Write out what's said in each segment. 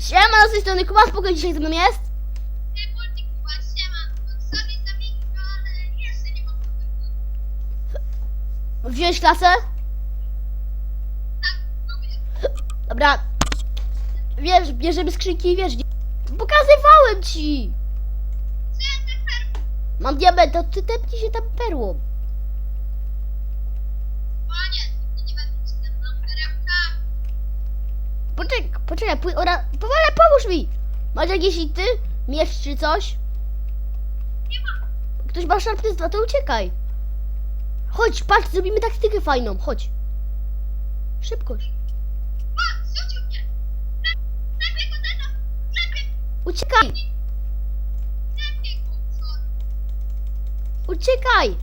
Siema, z tej strony Kuba, spokojnie dzisiaj ze mną jest. Wziąłeś klasę? Tak. Dobra. Wiesz, bierzemy skrzynki i wiesz, nie... Pokazywałem ci! Mam diamenta, ty tepnij się tam perłą. Panie, nie, nie będę ci tam mam perełka. Poczekaj, pój... Ora... Powolę, pomóż mi! Masz jakieś ity? Miecz czy coś? Nie mam. Ktoś ma szarpny dwa, to uciekaj. Chodź, patrz, zrobimy taktykę fajną, chodź. Szybkość. Uciekaj! Uciekaj!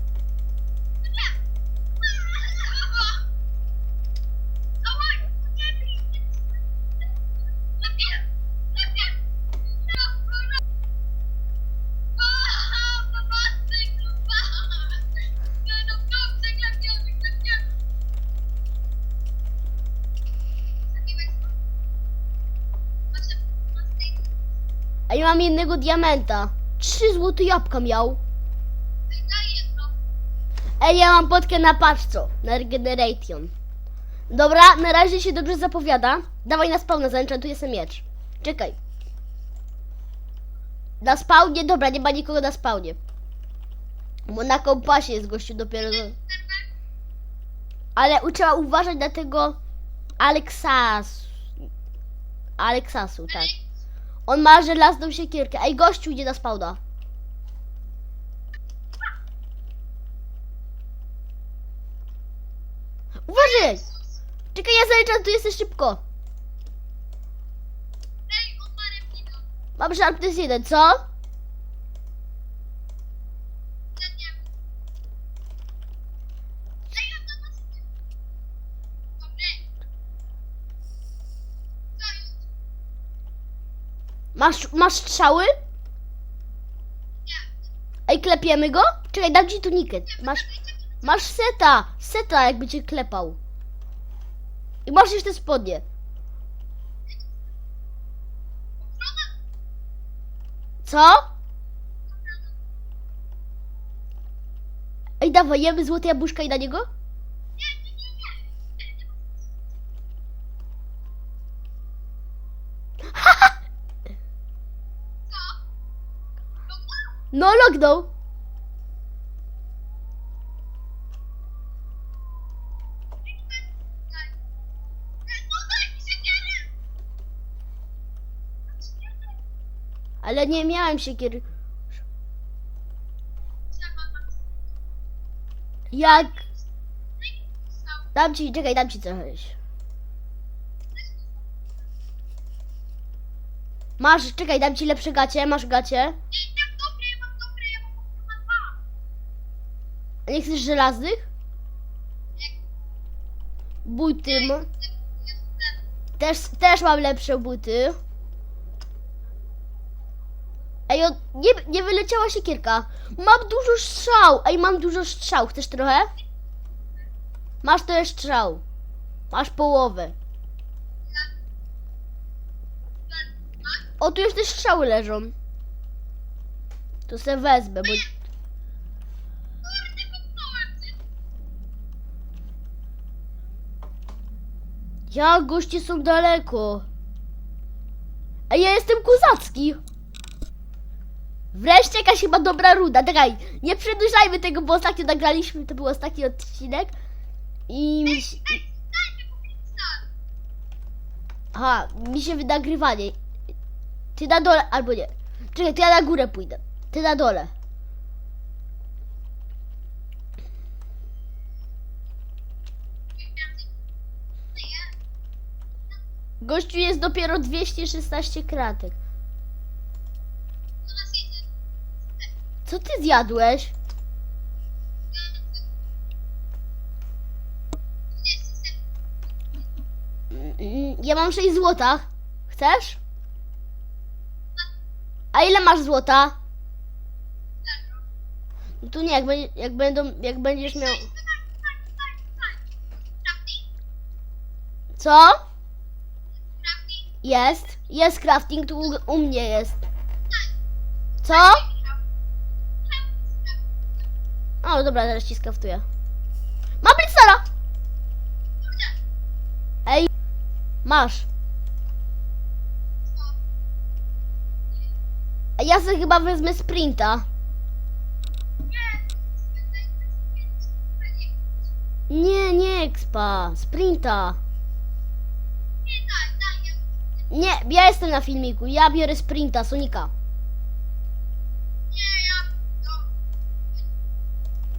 A ja mam jednego diamenta. Trzy złote jabłka miał. Ej, ja mam potkę na paczco, na regeneration. Dobra, na razie się dobrze zapowiada. Dawaj na spawna, zaenchantuję sobie miecz. Czekaj. Na spawnie? Dobra, nie ma nikogo na spawnie. Bo na kompasie jest gościu dopiero. do- Ale trzeba uważać na tego Aleksas. Aleksasu, tak. On ma żelazną siekierkę. Ej, gościu idzie na spawna. Uważaj! Czekaj, ja szybko. Ej, on ma repino. Mam sharpness jeden, co? Ten nie. Ej, on ma nas... Dobre. Co już? Masz, masz strzały? Nie. Ej, klepiemy go? Czekaj, dam ci tunikę. Masz, masz seta. Seta, jakby cię klepał. I masz jeszcze spodnie. Co? Ej, dawaj, jemy złote jabłuszka i na niego? Nie, nie, nie, nie. Co? No, No, siekierę. Ale nie miałem siekiery. Jak? Dam ci, czekaj, dam ci coś. Masz, czekaj, dam ci lepsze gacie, masz gacie. Nie, ja mam dobre, ja mam dobre, ja mam ochrona dwa. A nie chcesz żelaznych? Buty. ma- Też, też mam lepsze buty. Ej, o, nie, nie wyleciała siekierka. Mam dużo strzał. Ej, mam dużo strzał. Chcesz trochę? Masz trochę strzał. Masz połowę. O, tu jeszcze strzały leżą. To se wezmę, bo... Ja, goście są daleko. A ja jestem kozacki. Wreszcie jakaś chyba dobra ruda. Czekaj, nie przedłużajmy tego, bo ostatnio nagraliśmy, to był ostatni odcinek. I mi się... Aha, mi się wyda nagrywanie. Ty na dole, albo nie. Czekaj, to ja na górę pójdę. Ty na dole. Gościu jest dopiero 216 kratek. Co ty zjadłeś? Ja mam 6 złota. Chcesz? A ile masz złota? No tu nie, jak, będzie, jak, będą, jak będziesz miał... Co? Jest. Jest crafting, tu u, mnie jest. Co? O, dobra, zaraz ci skraftuję. Mam Blitzera! Ej, masz. Ja sobie chyba wezmę sprinta. Nie, nie expa, sprinta. Nie, ja jestem na filmiku, ja biorę sprinta, Sonika.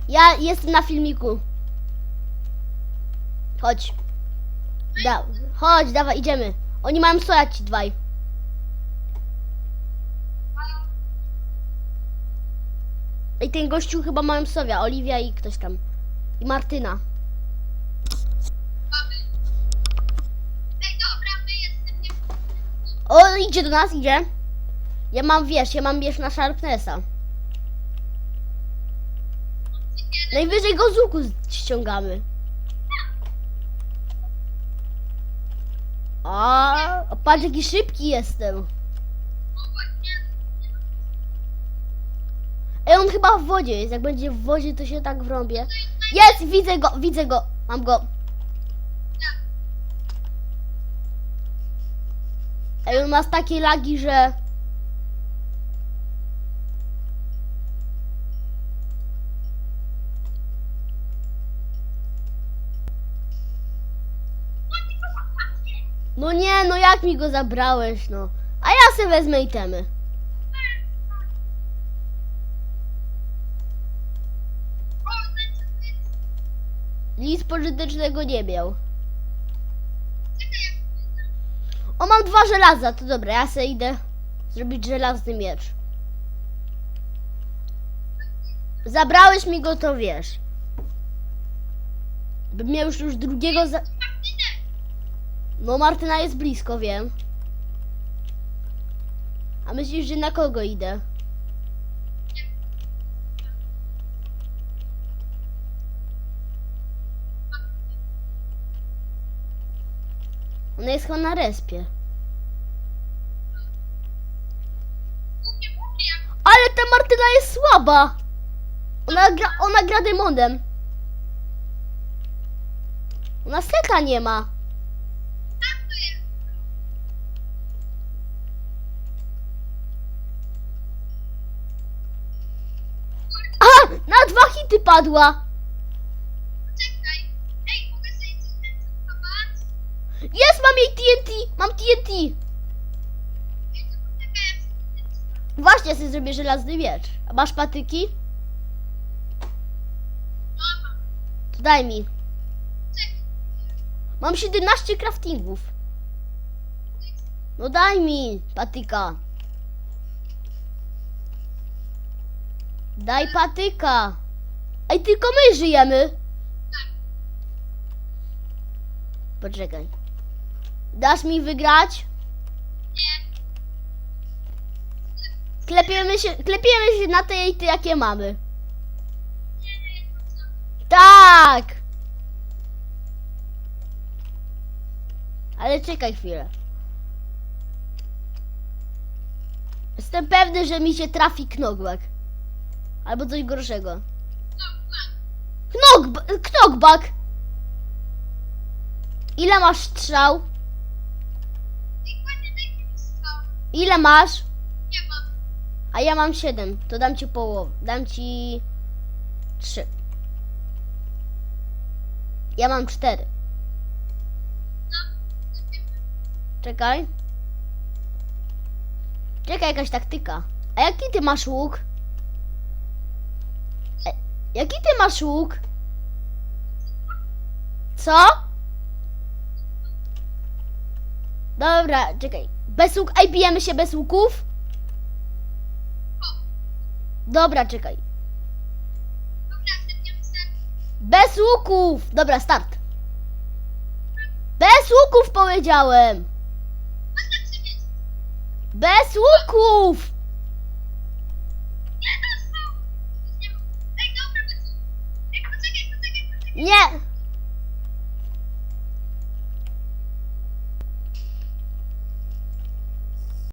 Ja jestem na filmiku. Chodź. Da, chodź, dawaj, idziemy. Oni mają stojać ci dwaj. I ten gościu chyba mają sowia, Oliwia i ktoś tam. I Martyna. Ej, dobra, my jesteśmy. O, idzie do nas, idzie. Ja mam, wiesz, ja mam, wiesz, na Sharpnessa. Najwyżej go z łuku ściągamy. A, a patrz jaki szybki jestem. Ej, on chyba w wodzie jest. Jak będzie w wodzie, to się tak wrąbie. Jest, widzę go, widzę go. Mam go. Ej, on ma takie lagi, że... No nie, no jak mi go zabrałeś, no. A ja sobie wezmę itemy. Nic pożytecznego nie miał. O, mam dwa żelaza, to dobra, ja sobie idę zrobić żelazny miecz. Zabrałeś mi go, to wiesz. Bym miał już, już drugiego za... No, Martyna jest blisko, wiem. A myślisz, że na kogo idę? Ona jest chyba na respie. Ale ta Martyna jest słaba! Ona gra, ona gra demonem. Ona seta nie ma. A! Na dwa hity padła! Czekaj. Ej, mogę sobie coś zdecydować? Jest, mam jej TNT! Mam TNT! Właśnie sobie zrobię żelazny miecz. A masz patyki? To daj mi. Mam 17 craftingów. No daj mi patyka. Daj patyka. Ej, tylko my żyjemy. Poczekaj. Dasz mi wygrać? Nie. Klepiemy się, klepiemy się na te jajty, jakie mamy. Tak! Ale czekaj chwilę. Jestem pewny, że mi się trafi knockback. Albo coś gorszego. No, plan. Knock, knockback! Ile masz strzał? Ej, ładnie, daj mi strzał. Ile masz? Nie mam. A ja mam 7. To dam ci połowę. Dam ci 3. Ja mam 4. No. Czekaj. Czekaj, jakaś taktyka. A jaki ty masz łuk? E, jaki ty masz łuk? Co? Dobra, czekaj. Bez łuk. Ej, bijemy się bez łuków? Dobra, czekaj. Bez łuków! Dobra, start. Bez łuków powiedziałem! Bez łuków! Nie,